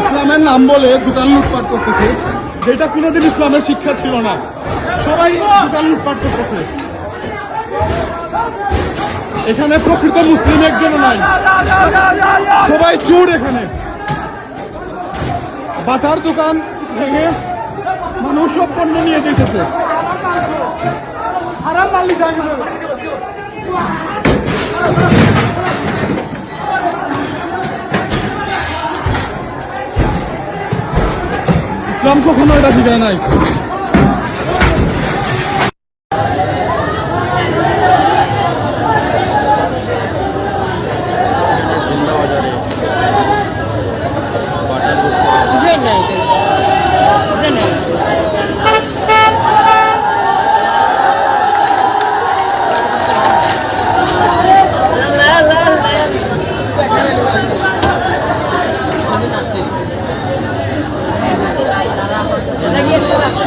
ইসলামের নাম বলে দোকান লুটপাট করতেছে। যেটা কোনোদিন ইসলামের শিক্ষা ছিল না। সবাই দোকান লুটপাট করতেছে। এখানে প্রকৃত মুসলিম একজন নাই। সবাই চোর এখানে। বাটার দোকান ভেঙে মানুষ সব পণ্য নিয়ে যেতেছে। আরাম ইসলাম কখনো এটা শিখায় নাই। Thank না?